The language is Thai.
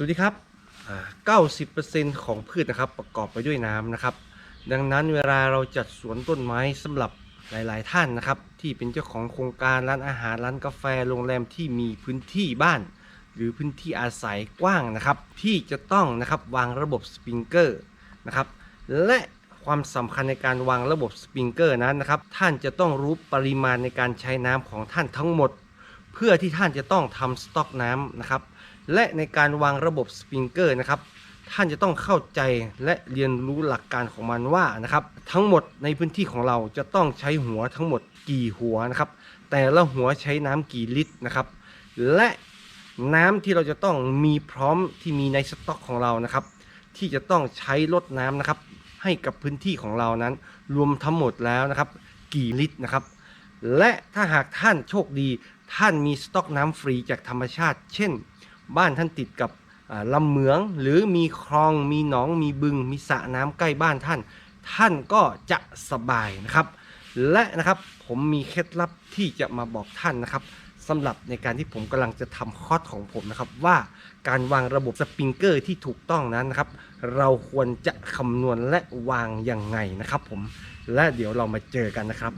สวัสดีครับ 90%ของพืชนะครับประกอบไปด้วยน้ำนะครับ ดังนั้นเวลาเราจัดสวนต้นไม้สำหรับหลาย ๆ ท่านนะครับ ที่เป็นเจ้าของโครงการร้านอาหารร้านกาแฟโรงแรมที่มีพื้นที่บ้าน หรือพื้นที่อาศัยกว้างนะครับ ที่จะต้องนะครับวางระบบสปริงเกอร์นะครับและความสำคัญในการวางระบบสปริงเกอร์นั้นนะครับ ท่านจะต้องรู้ปริมาณในการใช้น้ำของท่านทั้งหมด เพื่อที่ท่านจะต้องทำสต็อกน้ำนะครับ และในการวางระบบสปริงเกอร์นะครับท่านจะต้องเข้าใจและเรียนรู้หลักการของมันว่านะครับทั้งหมดในพื้นที่ของเราจะต้องใช้หัวทั้งหมดกี่หัวนะครับแต่ละหัวใช้น้ำกี่ลิตรนะครับ และน้ำที่เราจะต้องมีพร้อมที่มีในสต็อกของเรานะครับ ที่จะต้องใช้ลดน้ำนะครับ ให้กับพื้นที่ของเรานั้น รวมทั้งหมดแล้วนะครับ กี่ลิตรนะครับ และถ้าหากท่านโชคดีท่านมีสต็อกน้ำฟรีจากธรรมชาติ เช่น บ้านท่านติดกับลำเหมืองหรือมีคลองมีหนองมีบึง มีสระน้ำใกล้บ้านท่าน ท่านก็จะสบายนะครับ และนะครับผมมีเคล็ดลับที่จะมาบอกท่านนะครับสำหรับในการที่ผมกำลังจะทำคอร์สของผมนะครับ ว่าการวางระบบสปริงเกอร์ที่ถูกต้องนั้นนะครับ เราควรจะคำนวณและวางยังไงนะครับผมและเดี๋ยวเรามาเจอกันนะครับ